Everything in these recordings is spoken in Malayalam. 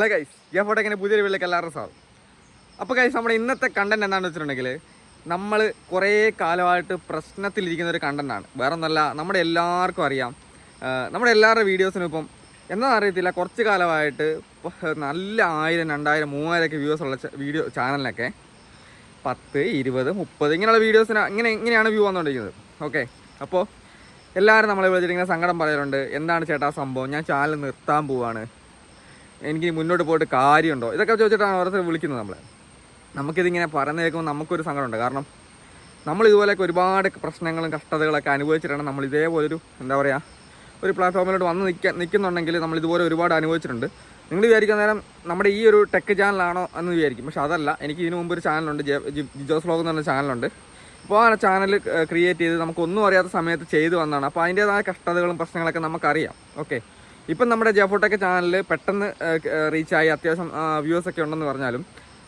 ഹലോ ഗൈസ് ഞാൻ ഫോട്ടോ ഇങ്ങനെ പുതിയൊരു വീട്ടിലേക്ക് എല്ലാവരും സാർ അപ്പോൾ ഗൈസ് നമ്മുടെ ഇന്നത്തെ കണ്ടന്റ് എന്താണെന്ന് വെച്ചിട്ടുണ്ടെങ്കിൽ നമ്മൾ കുറേ കാലമായിട്ട് പ്രശ്നത്തിലിരിക്കുന്ന ഒരു കണ്ടന്റാണ് വേറെ ഒന്നല്ല നമ്മുടെ എല്ലാവർക്കും അറിയാം. നമ്മുടെ എല്ലാവരുടെ വീഡിയോസിനും ഇപ്പം എന്താണെന്ന് അറിയത്തില്ല കുറച്ച് കാലമായിട്ട് നല്ല ആയിരം രണ്ടായിരം മൂവായിരമൊക്കെ വ്യൂവേഴ്സ് ഉള്ള വീഡിയോ ചാനലിനൊക്കെ പത്ത് ഇരുപത് മുപ്പത് ഇങ്ങനെയുള്ള വീഡിയോസിന് ഇങ്ങനെ ഇങ്ങനെയാണ് വ്യൂ വന്നുകൊണ്ടിരിക്കുന്നത്. ഓക്കെ അപ്പോൾ എല്ലാവരും നമ്മളെ വിളിച്ചിട്ട് ഇങ്ങനെ സങ്കടം പറയാറുണ്ട് എന്താണ് ചേട്ടാ സംഭവം? ഞാൻ ചാനൽ നിർത്താൻ പോവാണ്. എനിക്ക് മുന്നോട്ട് പോയിട്ട് കാര്യമുണ്ടോ? ഇതൊക്കെ ചോദിച്ചിട്ടാണ് ഓരോരുത്തർ വിളിക്കുന്നത് നമ്മളെ. നമുക്കിതിങ്ങനെ പറഞ്ഞു കേൾക്കുമ്പോൾ നമുക്കൊരു സങ്കടമുണ്ട്. കാരണം നമ്മൾ ഇതുപോലെയൊക്കെ ഒരുപാട് പ്രശ്നങ്ങളും കഷ്ടതകളൊക്കെ അനുഭവിച്ചിട്ടാണ് നമ്മൾ ഇതേപോലൊരു എന്താ പറയുക ഒരു പ്ലാറ്റ്ഫോമിലോട്ട് വന്ന് നിൽക്കാൻ നിൽക്കുന്നുണ്ടെങ്കിൽ നമ്മൾ ഇതുപോലെ ഒരുപാട് അനുഭവിച്ചിട്ടുണ്ട്. നിങ്ങൾ വിചാരിക്കുന്ന നേരം നമ്മുടെ ഈ ഒരു ടെക് ചാനലാണോ എന്ന് വിചാരിക്കും. പക്ഷെ അതല്ല എനിക്ക് ഇതിനു മുമ്പ് ഒരു ചാനലുണ്ട് ജിജോസ് വ്ലോഗ് എന്ന് പറഞ്ഞ ചാനലുണ്ട് അപ്പോൾ ആ ചാനൽ ക്രിയേറ്റ് ചെയ്ത് നമുക്കൊന്നും അറിയാത്ത സമയത്ത് ചെയ്തു വന്നതാണ്. അപ്പോൾ അതിന്റേതായ കഷ്ടതകളും പ്രശ്നങ്ങളൊക്കെ നമുക്കറിയാം. ഓക്കെ ഇപ്പം നമ്മുടെ ജെഫോട്ടൊക്കെ ചാനലിൽ പെട്ടെന്ന് റീച്ചായി അത്യാവശ്യം വ്യൂസ് ഒക്കെ ഉണ്ടെന്ന് പറഞ്ഞാലും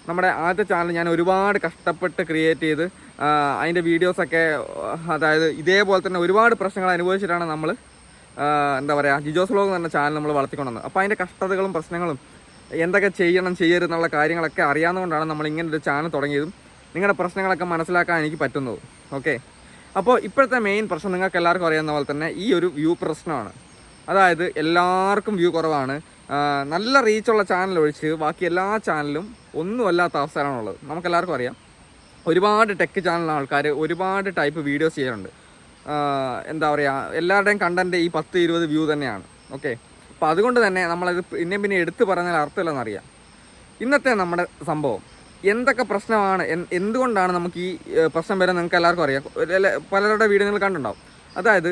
നമ്മുടെ ആദ്യത്തെ ചാനൽ ഞാൻ ഒരുപാട് കഷ്ടപ്പെട്ട് ക്രിയേറ്റ് ചെയ്ത് അതിന്റെ വീഡിയോസൊക്കെ അതായത് ഇതേപോലെ തന്നെ ഒരുപാട് പ്രശ്നങ്ങൾ അനുഭവിച്ചിട്ടാണ് നമ്മൾ എന്താ പറയുക ജിജോസ് വ്ലോഗ് എന്ന ചാനൽ നമ്മൾ വളർത്തിക്കൊണ്ടുവന്നത്. അപ്പോൾ അതിന്റെ കഷ്ടതകളും പ്രശ്നങ്ങളും എന്തൊക്കെ ചെയ്യണം ചെയ്യരുത് എന്നുള്ള കാര്യങ്ങളൊക്കെ അറിയാവുന്നതുകൊണ്ടാണ് നമ്മൾ ഇങ്ങനെ ഒരു ചാനൽ തുടങ്ങിയതും നിങ്ങളുടെ പ്രശ്നങ്ങളൊക്കെ മനസ്സിലാക്കാൻ എനിക്ക് പറ്റുന്നത്. ഓക്കെ? അപ്പോൾ ഇപ്പോഴത്തെ മെയിൻ പ്രശ്നം നിങ്ങൾക്ക് എല്ലാവർക്കും അറിയാവുന്ന പോലെ തന്നെ ഈ ഒരു വ്യൂ പ്രശ്നമാണ്. അതായത് എല്ലാവർക്കും വ്യൂ കുറവാണ്. നല്ല റീച്ചുള്ള ചാനൽ ഒഴിച്ച് ബാക്കി എല്ലാ ചാനലും ഒന്നും അല്ലാത്ത ഉള്ളത് നമുക്കെല്ലാവർക്കും അറിയാം. ഒരുപാട് ടെക് ചാനൽ ആൾക്കാർ ഒരുപാട് ടൈപ്പ് വീഡിയോസ് ചെയ്യാറുണ്ട്. എന്താ പറയുക എല്ലാവരുടെയും കണ്ടന്റ് ഈ പത്ത് ഇരുപത് വ്യൂ തന്നെയാണ്. ഓക്കെ അപ്പോൾ അതുകൊണ്ട് തന്നെ നമ്മളത് പിന്നെ പിന്നെ എടുത്തു പറഞ്ഞാൽ അർത്ഥമില്ലെന്നറിയാം. ഇന്നത്തെ നമ്മുടെ സംഭവം. എന്തൊക്കെ പ്രശ്നമാണ് എന്തുകൊണ്ടാണ് നമുക്ക് ഈ പ്രശ്നം വരെ നിങ്ങൾക്ക് എല്ലാവർക്കും അറിയാം. പലരുടെ വീഡിയോ നിങ്ങൾ കണ്ടിട്ടുണ്ടാവും. അതായത്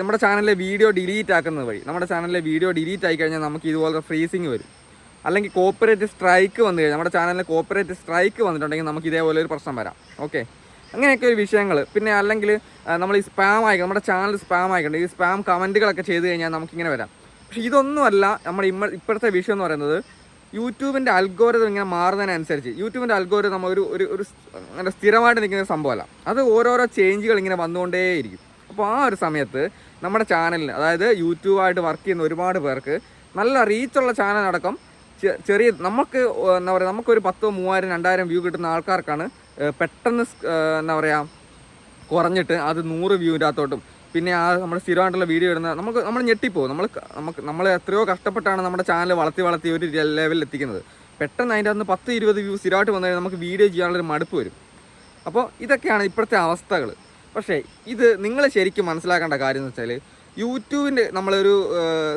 നമ്മുടെ ചാനലിലെ വീഡിയോ ഡിലീറ്റ് ആക്കുന്നത് വഴി നമ്മുടെ ചാനലിലെ വീഡിയോ ഡിലീറ്റ് ആയി കഴിഞ്ഞാൽ നമുക്ക് ഇതുപോലത്തെ ഫ്രീസിങ് വരും. അല്ലെങ്കിൽ കോപ്പറേറ്റ് സ്ട്രൈക്ക് വന്നു കഴിഞ്ഞാൽ നമ്മുടെ ചാനലിൽ കോപ്പറേറ്റ് സ്ട്രൈക്ക് വന്നിട്ടുണ്ടെങ്കിൽ നമുക്ക് ഇതേപോലെ ഒരു പ്രശ്നം വരാം. ഓക്കെ? അങ്ങനെയൊക്കെ ഒരു വിഷയങ്ങൾ പിന്നെ അല്ലെങ്കിൽ നമ്മൾ ഈ സ്പാം ആയി നമ്മുടെ ചാനൽ സ്പാം ആയിക്കൊണ്ട് ഈ സ്പാം കമന്റുകളൊക്കെ ചെയ്ത് കഴിഞ്ഞാൽ നമുക്കിങ്ങനെ വരാം. പക്ഷെ ഇതൊന്നുമല്ല നമ്മുടെ ഇമ്മ ഇപ്പോഴത്തെ വിഷയം എന്ന് പറയുന്നത് യൂട്യൂബിന്റെ അൽഗോരിതം ഇങ്ങനെ മാറുന്നതിനനുസരിച്ച് യൂട്യൂബിന്റെ അൽഗോരിതം ഒരു ഒരു ഒരു സ്ഥിരമായിട്ട് നിൽക്കുന്ന സംഭവമല്ല. അത് ഓരോരോ ചേഞ്ചുകൾ ഇങ്ങനെ വന്നുകൊണ്ടേയിരിക്കും. അപ്പോൾ ആ ഒരു സമയത്ത് നമ്മുടെ ചാനലിന് അതായത് യൂട്യൂബായിട്ട് വർക്ക് ചെയ്യുന്ന ഒരുപാട് പേർക്ക് നല്ല റീച്ചുള്ള ചാനലടക്കം അടക്കം ചെറിയ നമുക്ക് എന്താ പറയുക നമുക്കൊരു പത്തോ മൂവായിരം രണ്ടായിരം വ്യൂ കിട്ടുന്ന ആൾക്കാർക്കാണ് പെട്ടെന്ന് എന്താ പറയുക കുറഞ്ഞിട്ട് അത് നൂറ് വ്യൂവിന്റെ അകത്തോട്ടും. പിന്നെ ആ നമ്മൾ സ്ഥിരമായിട്ടുള്ള വീഡിയോ ഇടുന്ന നമുക്ക് നമ്മൾ ഞെട്ടിപ്പോകും നമ്മൾ നമുക്ക് നമ്മൾ എത്രയോ കഷ്ടപ്പെട്ടാണ് നമ്മുടെ ചാനൽ വളർത്തി വളർത്തി ഒരു ലെവലിൽ എത്തിക്കുന്നത്. പെട്ടെന്ന് അതിന്റെ അകത്ത് പത്ത് ഇരുപത് വ്യൂ സ്ഥിരമായിട്ട് വന്നു കഴിഞ്ഞാൽ നമുക്ക് വീഡിയോ ചെയ്യാനുള്ളൊരു മടുപ്പ് വരും. അപ്പോൾ ഇതൊക്കെയാണ് ഇപ്പോഴത്തെ അവസ്ഥകൾ പക്ഷേ ഇത് നിങ്ങൾ ശരിക്കും മനസ്സിലാക്കേണ്ട കാര്യം എന്ന് വെച്ചാൽ യൂട്യൂബിന്റെ നമ്മളൊരു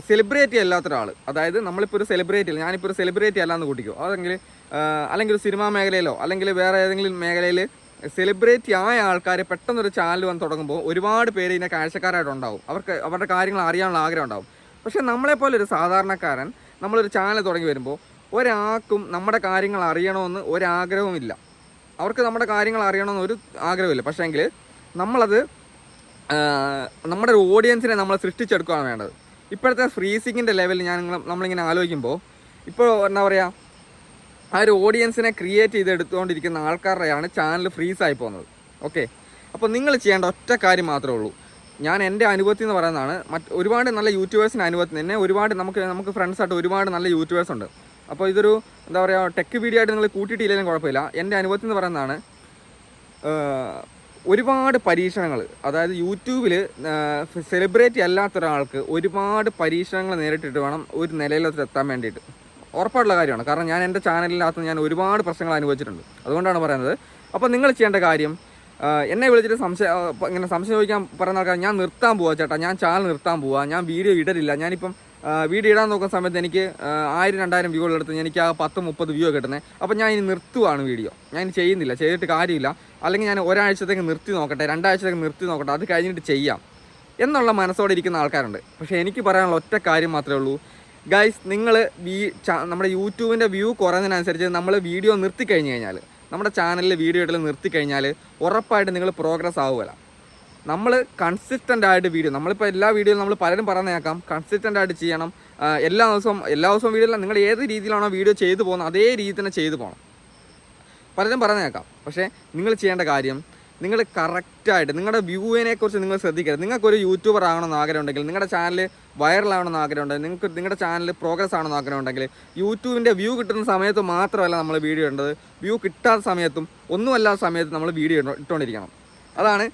സെലിബ്രിറ്റി അല്ലാത്ത ഒരാൾ അതായത് നമ്മളിപ്പോൾ ഒരു സെലിബ്രിറ്റി അല്ല ഞാനിപ്പോൾ ഒരു സെലിബ്രിറ്റി അല്ലാന്ന് കൂട്ടിക്കോ. അതെങ്കിൽ അല്ലെങ്കിൽ ഒരു സിനിമാ മേഖലയിലോ അല്ലെങ്കിൽ വേറെ ഏതെങ്കിലും മേഖലയിൽ സെലിബ്രിറ്റി ആയ ആൾക്കാർ പെട്ടെന്നൊരു ചാനൽ വന്ന് തുടങ്ങുമ്പോൾ ഒരുപാട് പേര് ഇതിനെ കാഴ്ചക്കാരായിട്ടുണ്ടാവും. അവർക്ക് അവരുടെ കാര്യങ്ങൾ അറിയാനുള്ള ആഗ്രഹം ഉണ്ടാവും. പക്ഷേ നമ്മളെപ്പോലെ ഒരു സാധാരണക്കാരൻ നമ്മളൊരു ചാനൽ തുടങ്ങി വരുമ്പോൾ ഒരാൾക്കും നമ്മുടെ കാര്യങ്ങൾ അറിയണമെന്ന് ഒരാഗ്രഹവുമില്ല. അവർക്ക് നമ്മുടെ കാര്യങ്ങൾ അറിയണമെന്ന് ഒരു ആഗ്രഹമില്ല പക്ഷേങ്കിൽ നമ്മളത് നമ്മുടെ ഒരു ഓഡിയൻസിനെ നമ്മൾ സൃഷ്ടിച്ചെടുക്കുകയാണ് വേണ്ടത്. ഇപ്പോഴത്തെ ഫ്രീസിങ്ങിന്റെ ലെവലിൽ ഞാൻ നമ്മളിങ്ങനെ ആലോചിക്കുമ്പോൾ ഇപ്പോൾ എന്താ പറയുക ആ ഒരു ഓഡിയൻസിനെ ക്രിയേറ്റ് ചെയ്തെടുത്തുകൊണ്ടിരിക്കുന്ന ആൾക്കാരുടെയാണ് ചാനൽ ഫ്രീസായി പോകുന്നത്. ഓക്കെ അപ്പോൾ നിങ്ങൾ ചെയ്യേണ്ട ഒറ്റ കാര്യം മാത്രമേ ഉള്ളൂ. ഞാൻ എന്റെ അനുഭവത്തിൽ എന്ന് പറയുന്നതാണ് മറ്റ് ഒരുപാട് നല്ല യൂട്യൂബേഴ്സിന്റെ അനുഭവത്തിൽ തന്നെ ഒരുപാട് നമുക്ക് നമുക്ക് ഫ്രണ്ട്സായിട്ട് ഒരുപാട് നല്ല യൂട്യൂബേഴ്സ് ഉണ്ട്. അപ്പോൾ ഇതൊരു എന്താ പറയുക ടെക് വീഡിയോ ആയിട്ട് നിങ്ങൾ കൂട്ടിയിട്ടില്ലെങ്കിലും കുഴപ്പമില്ല. എന്റെ അനുഭവത്തിൽ എന്ന് പറയുന്നതാണ് ഒരുപാട് പരീക്ഷണങ്ങൾ. അതായത് യൂട്യൂബിൽ സെലിബ്രേറ്റ് അല്ലാത്ത ഒരാൾക്ക് ഒരുപാട് പരീക്ഷണങ്ങൾ നേരിട്ടിട്ട് വേണം ഒരു നിലയിലോട്ട് എത്താൻ വേണ്ടിയിട്ട്. ഉറപ്പായിട്ടുള്ള കാര്യമാണ്. കാരണം ഞാൻ എന്റെ ചാനലിനകത്ത് ഞാൻ ഒരുപാട് പ്രശ്നങ്ങൾ അനുഭവിച്ചിട്ടുണ്ട്. അതുകൊണ്ടാണ് പറയുന്നത്. അപ്പോൾ നിങ്ങൾ ചെയ്യേണ്ട കാര്യം എന്നെ വിളിച്ചിട്ട് സംശയം ഇങ്ങനെ സംശയം ചോദിക്കാൻ പറയുന്ന ആൾക്കാർ ഞാൻ നിർത്താൻ പോവാ ചേട്ടാ. ഞാൻ ചാനൽ നിർത്താൻ പോവാ. ഞാൻ വീഡിയോ ഇടലില്ല. ഞാനിപ്പം വീഡിയോ ഇടാൻ നോക്കുന്ന സമയത്ത് എനിക്ക് ആയിരം രണ്ടായിരം വ്യൂ എടുത്ത് എനിക്ക് ആ പത്ത് മുപ്പത് വ്യൂ കിട്ടുന്നത് അപ്പം ഞാൻ ഇനി നിർത്തുവാണ് വീഡിയോ ഞാൻ ചെയ്യുന്നില്ല. ചെയ്തിട്ട് കാര്യമില്ല. അല്ലെങ്കിൽ ഞാൻ ഒരാഴ്ചത്തേക്ക് നിർത്തി നോക്കട്ടെ രണ്ടാഴ്ചത്തേക്ക് നിർത്തി നോക്കട്ടെ അത് കഴിഞ്ഞിട്ട് ചെയ്യാം എന്നുള്ള മനസ്സോടെ ഇരിക്കുന്ന ആൾക്കാരുണ്ട്. പക്ഷേ എനിക്ക് പറയാനുള്ള ഒറ്റ കാര്യം മാത്രമേ ഉള്ളൂ. ഗൈസ് നിങ്ങൾ നമ്മുടെ യൂട്യൂബിന്റെ വ്യൂ കുറഞ്ഞതിനനുസരിച്ച് നമ്മൾ വീഡിയോ നിർത്തി കഴിഞ്ഞ് കഴിഞ്ഞാൽ നമ്മുടെ ചാനലിൽ വീഡിയോ ഇടൽ നിർത്തി കഴിഞ്ഞാൽ ഉറപ്പായിട്ട് നിങ്ങൾ പ്രോഗ്രസ് ആവുകയില്ല നമ്മൾ കൺസിസ്റ്റന്റ് ആയിട്ട് വീഡിയോ നമ്മളിപ്പോൾ എല്ലാ വീഡിയോയിലും നമ്മൾ പലരും പറഞ്ഞേക്കാം കൺസിസ്റ്റന്റ് ആയിട്ട് ചെയ്യണം. എല്ലാ ദിവസവും എല്ലാ ദിവസവും വീഡിയോ നിങ്ങൾ ഏത് രീതിയിലാണോ വീഡിയോ ചെയ്തു പോകുന്നത് അതേ രീതി തന്നെ ചെയ്തു പോകണം പലരും പറഞ്ഞേക്കാം പക്ഷേ നിങ്ങൾ ചെയ്യേണ്ട കാര്യം നിങ്ങൾ കറക്റ്റായിട്ട് നിങ്ങളുടെ വ്യൂവിനെ കുറിച്ച് നിങ്ങൾ ശ്രദ്ധിക്കരുത്. നിങ്ങൾക്കൊരു യൂട്യൂബർ ആകണമെന്ന് ആഗ്രഹം ഉണ്ടെങ്കിൽ നിങ്ങളുടെ ചാനൽ വൈറലാവണമെന്ന് ആഗ്രഹം ഉണ്ടെങ്കിൽ നിങ്ങൾക്ക് നിങ്ങളുടെ ചാനൽ പ്രോഗ്രസ് ആണെന്ന് ആഗ്രഹം ഉണ്ടെങ്കിൽ യൂട്യൂബിന്റെ വ്യൂ കിട്ടുന്ന സമയത്ത് മാത്രമല്ല നമ്മൾ വീഡിയോ ഇടേണ്ടത്. വ്യൂ കിട്ടാത്ത സമയത്തും ഒന്നുമല്ലാത്ത സമയത്തും നമ്മൾ വീഡിയോ ഇട്ടുകൊണ്ടിരിക്കണം അതാണ്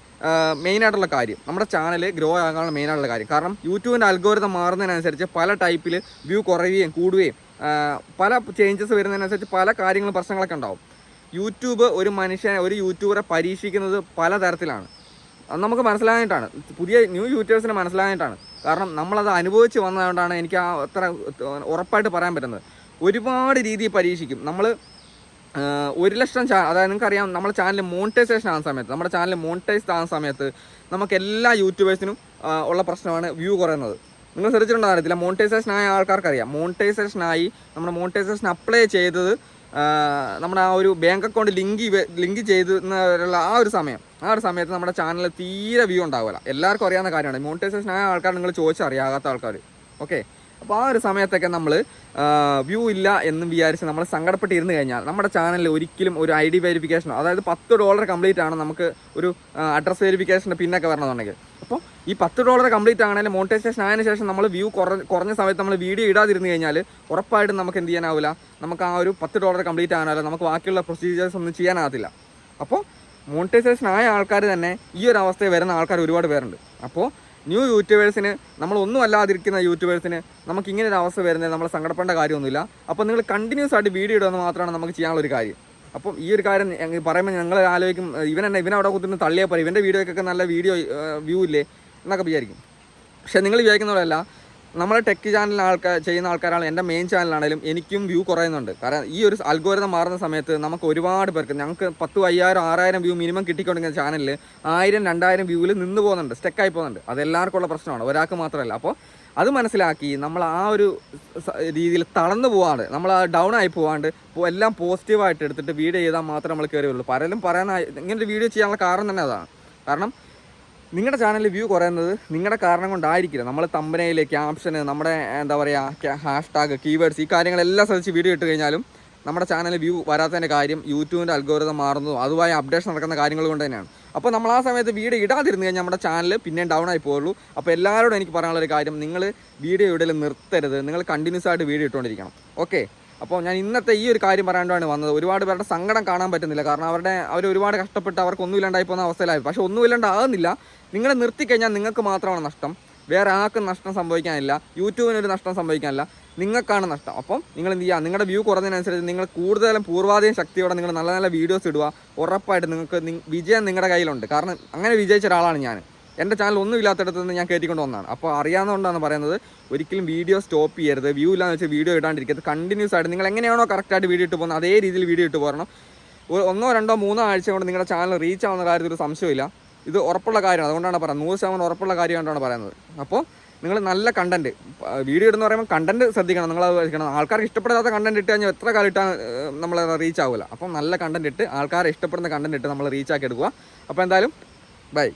മെയിനായിട്ടുള്ള കാര്യം. നമ്മുടെ ചാനൽ ഗ്രോ ആകാനുള്ള മെയിനായിട്ടുള്ള കാര്യം. കാരണം യൂട്യൂബിന്റെ അൽഗോരിതം മാറുന്നതിനനുസരിച്ച് പല ടൈപ്പിൽ വ്യൂ കുറയുകയും കൂടുകയും പല ചേഞ്ചസ് വരുന്നതിനനുസരിച്ച് പല കാര്യങ്ങളും പ്രശ്നങ്ങളൊക്കെ ഉണ്ടാവും. യൂട്യൂബ് ഒരു മനുഷ്യനെ ഒരു യൂട്യൂബറെ പരീക്ഷിക്കുന്നത് പലതരത്തിലാണ്. അത് നമുക്ക് മനസ്സിലായിട്ടാണ് പുതിയ ന്യൂ യൂട്യൂബേഴ്സിന് മനസ്സിലായിട്ടാണ് കാരണം നമ്മളത് അനുഭവിച്ച് വന്നതുകൊണ്ടാണ് എനിക്ക് ആ അത്ര ഉറപ്പായിട്ട് പറയാൻ പറ്റുന്നത്. ഒരുപാട് രീതിയിൽ പരീക്ഷിക്കും. നമ്മൾ ഒരു ലക്ഷം ചാ അതായത് നിങ്ങൾക്കറിയാം നമ്മുടെ ചാനൽ മോണിറ്റൈസേഷൻ ആകുന്ന സമയത്ത് നമ്മുടെ ചാനൽ മോണിറ്റൈസ് ആകുന്ന സമയത്ത് നമുക്ക് എല്ലാ യൂട്യൂബേഴ്സിനും ഉള്ള പ്രശ്നമാണ് വ്യൂ കുറയുന്നത്. നിങ്ങൾ ശ്രദ്ധിച്ചിട്ടുണ്ടോ? അറിയത്തില്ല. മോണിറ്റൈസേഷൻ ആയ ആൾക്കാർക്കറിയാം. മോണിറ്റൈസേഷൻ ആയി നമ്മുടെ മോണിറ്റൈസേഷൻ അപ്ലൈ ചെയ്തത് നമ്മുടെ ആ ഒരു ബാങ്ക് അക്കൗണ്ട് ലിങ്ക് ലിങ്ക് ചെയ്തുള്ള ആ ഒരു സമയം. ആ ഒരു സമയത്ത് നമ്മുടെ ചാനലിൽ തീരെ വ്യൂ ഉണ്ടാവില്ല എല്ലാവർക്കും അറിയാവുന്ന കാര്യമാണ്. മോണിറ്റൈസേഷൻ ആയ ആൾക്കാർ നിങ്ങൾ ചോദിച്ചറിയാകാത്ത ആൾക്കാർ ഓക്കെ അപ്പോൾ ആ ഒരു സമയത്തൊക്കെ നമ്മൾ വ്യൂ ഇല്ല എന്ന് വിചാരിച്ച് നമ്മൾ സങ്കടപ്പെട്ടിരുന്ന് കഴിഞ്ഞാൽ നമ്മുടെ ചാനലിൽ ഒരിക്കലും ഒരു ഐ ഡി വെരിഫിക്കേഷനോ അതായത് പത്ത് ഡോളർ കംപ്ലീറ്റ് ആണ് നമുക്ക് ഒരു അഡ്രസ് വെരിഫിക്കേഷന്റെ പിന്നൊക്കെ വരണമെന്നുണ്ടെങ്കിൽ. അപ്പോൾ ഈ പത്ത് ഡോളർ കംപ്ലീറ്റ് ആണെങ്കിൽ മോണിറ്റൈസേഷൻ ആയതിനു ശേഷം നമ്മൾ വ്യൂ കുറഞ്ഞ കുറഞ്ഞ സമയത്ത് നമ്മൾ വീഡിയോ ഇടാതിരുന്നു കഴിഞ്ഞാൽ ഉറപ്പായിട്ടും നമുക്ക് എന്ത് ചെയ്യാനാവില്ല നമുക്ക് ആ ഒരു പത്ത് ഡോളർ കംപ്ലീറ്റ് ആകാനല്ല നമുക്ക് ബാക്കിയുള്ള പ്രൊസീജിയേഴ്സ് ഒന്നും ചെയ്യാനാകത്തില്ല. അപ്പോൾ മോണിറ്റൈസേഷൻ ആയ ആൾക്കാർ തന്നെ ഈ ഒരു അവസ്ഥയിൽ വരുന്ന ആൾക്കാർ ഒരുപാട് പേരുണ്ട്. അപ്പോൾ ന്യൂ യൂട്യൂബേഴ്സിന് നമ്മൾ ഒന്നും അല്ലാതിരിക്കുന്ന യൂട്യൂബേഴ്സിന് നമുക്ക് ഇങ്ങനെ ഒരു അവസ്ഥ വരുന്നത് നമ്മൾ സങ്കടപ്പെടേണ്ട കാര്യമൊന്നുമില്ല. അപ്പോൾ നിങ്ങൾ കണ്ടിന്യൂസ് ആയിട്ട് വീഡിയോ ഇടുക മാത്രമാണ് നമുക്ക് ചെയ്യാനുള്ള ഒരു കാര്യം. അപ്പം ഈ ഒരു കാര്യം പറയുമ്പോൾ ഞങ്ങൾ ആലോചിക്കും ഇവൻ എന്നെ ഇവൻ അവിടെ കുത്തിന്ന് തള്ളിയാൽ പറയും ഇവന്റെ വീഡിയോയ്ക്കൊക്കെ നല്ല വീഡിയോ വ്യൂ ഇല്ലേ എന്നൊക്കെ വിചാരിക്കും. പക്ഷേ നിങ്ങൾ വിചാരിക്കുന്ന പോലെയല്ല നമ്മളെ ടെക് ചാനലിൽ ആൾക്കാർ ചെയ്യുന്ന ആൾക്കാരാണ് എന്റെ മെയിൻ ചാനലാണെങ്കിലും എനിക്കും വ്യൂ കുറയുന്നുണ്ട്. കാരണം ഈ ഒരു അൽഗോരിതം മാറുന്ന സമയത്ത് നമുക്ക് ഒരുപാട് പേർക്ക് ഞങ്ങൾക്ക് പത്തു അയ്യായിരം ആറായിരം വ്യൂ മിനിമം കിട്ടിക്കൊണ്ടിരിക്കുന്ന ചാനലിൽ ആയിരം രണ്ടായിരം വ്യൂവിൽ നിന്ന് പോകുന്നുണ്ട് സ്റ്റെക്കായി പോകുന്നുണ്ട്. അത് എല്ലാവർക്കുള്ള പ്രശ്നമാണ് ഒരാൾക്ക് മാത്രമല്ല. അപ്പോൾ അത് മനസ്സിലാക്കി നമ്മൾ ആ ഒരു രീതിയിൽ തളർന്നു പോവാണ്ട് നമ്മൾ ഡൗൺ ആയി പോവാണ്ട് എല്ലാം പോസിറ്റീവായിട്ട് എടുത്തിട്ട് വീഡിയോ ചെയ്താൽ മാത്രമേ നമ്മൾ കയറി വരുള്ളൂ പലരും പറയാനായി ഇങ്ങനൊരു വീഡിയോ ചെയ്യാനുള്ള കാരണം തന്നെ അതാണ്. കാരണം നിങ്ങളുടെ ചാനലിൽ വ്യൂ കുറയുന്നത് നിങ്ങളുടെ കാരണം കൊണ്ടായിരിക്കില്ല. നമ്മൾ തമ്പനയിൽ ക്യാപ്ഷന് നമ്മുടെ എന്താ പറയുക ഹാഷ് ടാഗ് കീവേഡ്സ് ഈ കാര്യങ്ങളെല്ലാം ശ്രദ്ധിച്ച് വീഡിയോ ഇട്ട് കഴിഞ്ഞാലും നമ്മുടെ ചാനലിൽ വ്യൂ വരാത്തതിന്റെ കാര്യം യൂട്യൂബിന്റെ അൽഗോരിതം മാറുന്നതും അതുമായി അപ്ഡേഷൻ നടക്കുന്ന കാര്യങ്ങൾ കൊണ്ട് തന്നെയാണ്. അപ്പോൾ നമ്മൾ ആ സമയത്ത് വീഡിയോ ഇടാതിരുന്ന് കഴിഞ്ഞാൽ നമ്മുടെ ചാനൽ പിന്നെയും ഡൗൺ ആയി പോകുള്ളൂ അപ്പോൾ എല്ലാവരോടും എനിക്ക് പറയാനുള്ളൊരു കാര്യം നിങ്ങൾ വീഡിയോ ഇടയിൽ നിർത്തരുത്. നിങ്ങൾ കണ്ടിന്യൂസ് ആയിട്ട് വീഡിയോ ഇട്ടുകൊണ്ടിരിക്കണം ഓക്കെ അപ്പോൾ ഞാൻ ഇന്നത്തെ ഈ ഒരു കാര്യം പറയാണ്ടാണ് വന്നത്. ഒരുപാട് പേരുടെ സങ്കടം കാണാൻ പറ്റുന്നില്ല. കാരണം അവരുടെ അവർ ഒരുപാട് കഷ്ടപ്പെട്ട് അവർക്ക് ഒന്നും ഇല്ലാണ്ടായി പോകുന്ന അവസ്ഥയിലായി. പക്ഷേ ഒന്നും ഇല്ലാണ്ടാകുന്നില്ല നിങ്ങളെ നിർത്തിക്കഴിഞ്ഞാൽ നിങ്ങൾക്ക് മാത്രമാണ് നഷ്ടം. വേറെ ആർക്കും നഷ്ടം സംഭവിക്കാനില്ല. യൂട്യൂബിന് ഒരു നഷ്ടം സംഭവിക്കാനില്ല. നിങ്ങൾക്കാണ് നഷ്ടം. അപ്പം നിങ്ങൾ എന്ത് ചെയ്യുക? നിങ്ങളുടെ വ്യൂ കുറഞ്ഞതിനനുസരിച്ച് നിങ്ങൾ കൂടുതലും പൂർവാധികം ശക്തിയോടെ നിങ്ങൾ നല്ല നല്ല വീഡിയോസ് ഇടുക. ഉറപ്പായിട്ട് നിങ്ങൾക്ക് വിജയം നിങ്ങളുടെ കയ്യിലുണ്ട്. കാരണം അങ്ങനെ വിജയിച്ച ഒരാളാണ് ഞാൻ. എന്റെ ചാനൽ ഒന്നും ഇല്ലാത്തടത്ത് നിന്ന് ഞാൻ കയറ്റിക്കൊണ്ട് വന്നതാണ്. അപ്പോൾ അറിയാവുന്നതുകൊണ്ടാണ് പറയുന്നത് ഒരിക്കലും വീഡിയോ സ്റ്റോപ്പ് ചെയ്യരുത്. വ്യൂ ഇല്ലാന്ന് വെച്ചാൽ വീഡിയോ ഇടാണ്ടിരിക്കരുത് കണ്ടിന്യൂസ് ആയിട്ട് നിങ്ങൾ എങ്ങനെയാണോ കറക്റ്റായിട്ട് വീഡിയോ ഇട്ട് പോകുന്നത് അതേ രീതിയിൽ വീഡിയോ ഇട്ട് പോരണം. ഒന്നോ രണ്ടോ മൂന്നോ ആഴ്ച കൊണ്ട് നിങ്ങളുടെ ചാനൽ റീച്ച് ആവുന്ന കാര്യത്തിൽ ഒരു സംശയമില്ല ഇത് ഉറപ്പുള്ള കാര്യമാണ്. അതുകൊണ്ടാണ് പറയുന്നത് നൂറ് ശതമാനം ഉറപ്പുള്ള കാര്യമായിട്ടാണ് പറയുന്നത്. അപ്പോൾ നിങ്ങൾ നല്ല കണ്ടന്റ് വീഡിയോ ഇടുന്ന പറയുമ്പോൾ കണ്ടന്റ് ശ്രദ്ധിക്കണം. നിങ്ങൾ ശ്രദ്ധിക്കണം. ആൾക്കാർക്ക് ഇഷ്ടപ്പെടാത്ത കണ്ടന്റ് ഇട്ട് കഴിഞ്ഞാൽ എത്ര കാലം ഇട്ടാൽ നമ്മൾ റീച്ച് ആവില്ല അപ്പം നല്ല കണ്ടന്റ് ഇട്ട് ആൾക്കാരെ ഇഷ്ടപ്പെടുന്ന കണ്ടന്റ് ഇട്ട് നമ്മൾ റീച്ച് ആക്കി എടുക്കുക. അപ്പോൾ എന്തായാലും ബൈ